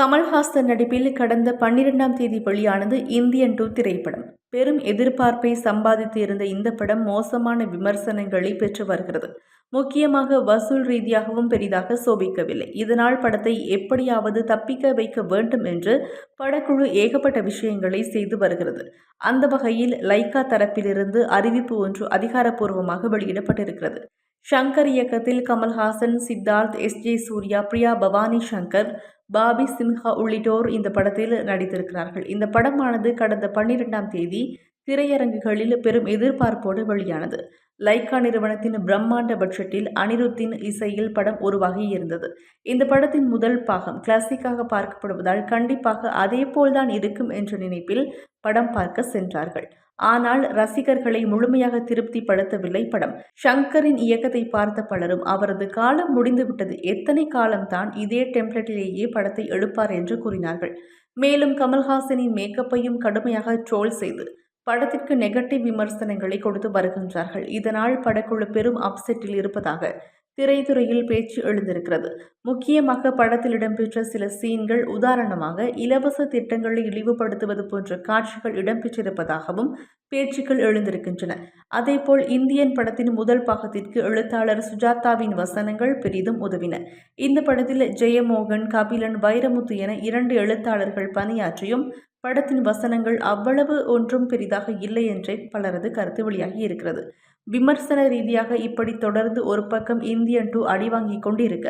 கமல்ஹாசன் நடிப்பில் கடந்த பன்னிரெண்டாம் தேதி வெளியானது இந்தியன் டூ திரைப்படம். பெரும் எதிர்பார்ப்பை சம்பாதித்து இருந்த இந்த படம் மோசமான விமர்சனங்களை பெற்று வருகிறது. முக்கியமாக வசூல் ரீதியாகவும் பெரிதாக சோபிக்கவில்லை. இதனால் படத்தை எப்படியாவது தப்பிக்க வைக்க வேண்டும் என்று படக்குழு ஏகப்பட்ட விஷயங்களை செய்து வருகிறது. அந்த வகையில் லைக்கா தரப்பிலிருந்து அறிவிப்பு ஒன்று அதிகாரப்பூர்வமாக வெளியிடப்பட்டிருக்கிறது. ஷங்கர் இயக்கத்தில் Kamal Haasan Siddharth S. J. Suryah Priya Bhavani Shankar Bobby Simha உள்ளிட்டோர் இந்த படத்தில் நடித்திருக்கிறார்கள். இந்த படமானது கடந்த பன்னிரெண்டாம் தேதி திரையரங்குகளில் பெரும் எதிர்பார்ப்போடு வெளியானது. லைக்கா நிறுவனத்தின் பிரம்மாண்ட பட்ஜெட்டில் அனிருத்தின் இசையில் படம் உருவாகி இருந்தது இந்த படத்தின் முதல் பாகம் கிளாசிக்காக பார்க்கப்படுவதால் கண்டிப்பாக அதே போல்தான் இருக்கும் என்ற நினைப்பில் படம் பார்க்க சென்றார்கள். ஆனால் ரசிகர்களை முழுமையாக திருப்திப்படுத்தவில்லை படம். ஷங்கரின் இயக்கத்தை பார்த்த பலரும் அவரது காலம் முடிந்துவிட்டது எத்தனை காலம்தான் இதே டெம்ப்ளேட்டிலேயே படத்தை எடுப்பார் என்று கூறினார்கள். மேலும் கமல்ஹாசனின் மேக்கப்பையும் கடுமையாக ட்ரோல் செய்து படத்திற்கு நெகட்டிவ் விமர்சனங்களை கொடுத்து வருகின்றார்கள். இதனால் படக்குழு பெரும் அப்செட்டில் இருப்பதாக திரைத்துறையில் பேச்சு எழுந்திருக்கிறது. முக்கியமாக படத்தில் இடம்பெற்ற சில சீன்கள் உதாரணமாக இலவச திட்டங்களை இழிவுபடுத்துவது போன்ற காட்சிகள் இடம்பெற்றிருப்பதாகவும் பேச்சுக்கள் எழுந்திருக்கின்றன. அதேபோல் இந்தியன் படத்தின் முதல் பாகத்திற்கு எழுத்தாளர் சுஜாதாவின் வசனங்கள் பெரிதும் உதவின. இந்த படத்தில் ஜெயமோகன் கபிலன் வைரமுத்து என இரண்டு எழுத்தாளர்கள் பணியாற்றியும் படத்தின் வசனங்கள் அவ்வளவு ஒன்றும் பெரிதாக இல்லை என்றே பலரது கருத்து வெளியாகி இருக்கிறது. விமர்சன ரீதியாக இப்படி தொடர்ந்து ஒரு பக்கம் இந்தியன் டூ அடிவாங்கி கொண்டிருக்க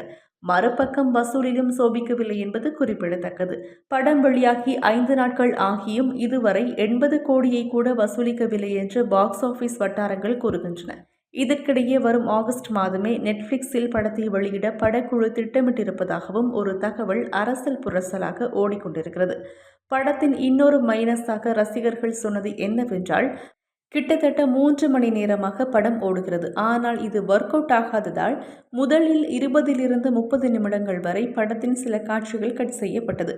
மறுபக்கம் வசூலிலும் சோபிக்கவில்லை என்பது குறிப்பிடத்தக்கது. படம் வெளியாகி ஐந்து நாட்கள் ஆகியும் இதுவரை எண்பது கோடியை கூட வசூலிக்கவில்லை என்று பாக்ஸ் ஆபீஸ் வட்டாரங்கள் கூறுகின்றன. இதற்கிடையே வரும் ஆகஸ்ட் மாதமே நெட்ஃப்ளிக்ஸில் படத்தை வெளியிட படக்குழு திட்டமிட்டிருப்பதாகவும் ஒரு தகவல் அரசல் புரசலாக ஓடிக்கொண்டிருக்கிறது. படத்தின் இன்னொரு மைனஸாக ரசிகர்கள் சொன்னது என்னவென்றால் கிட்டத்தட்ட மூன்று மணி நேரமாக படம் ஓடுகிறது. ஆனால் இது ஒர்க் அவுட் ஆகாததால் முதலில் இருபதிலிருந்து முப்பது நிமிடங்கள் வரை படத்தின் சில காட்சிகள் கட் செய்யப்பட்டது.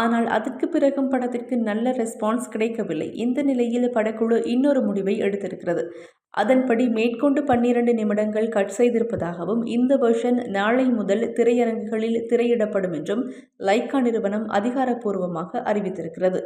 ஆனால் அதற்கு பிறகும் படத்திற்கு நல்ல ரெஸ்பான்ஸ் கிடைக்கவில்லை. இந்த நிலையில் படக்குழு இன்னொரு முடிவை எடுத்திருக்கிறது. அதன்படி மேற்கொண்டு பன்னிரண்டு நிமிடங்கள் கட் செய்திருப்பதாகவும் இந்த வெர்ஷன் நாளை முதல் திரையரங்குகளில் திரையிடப்படும் என்றும் லைக்கா நிறுவனம் அதிகாரப்பூர்வமாக அறிவித்திருக்கிறது.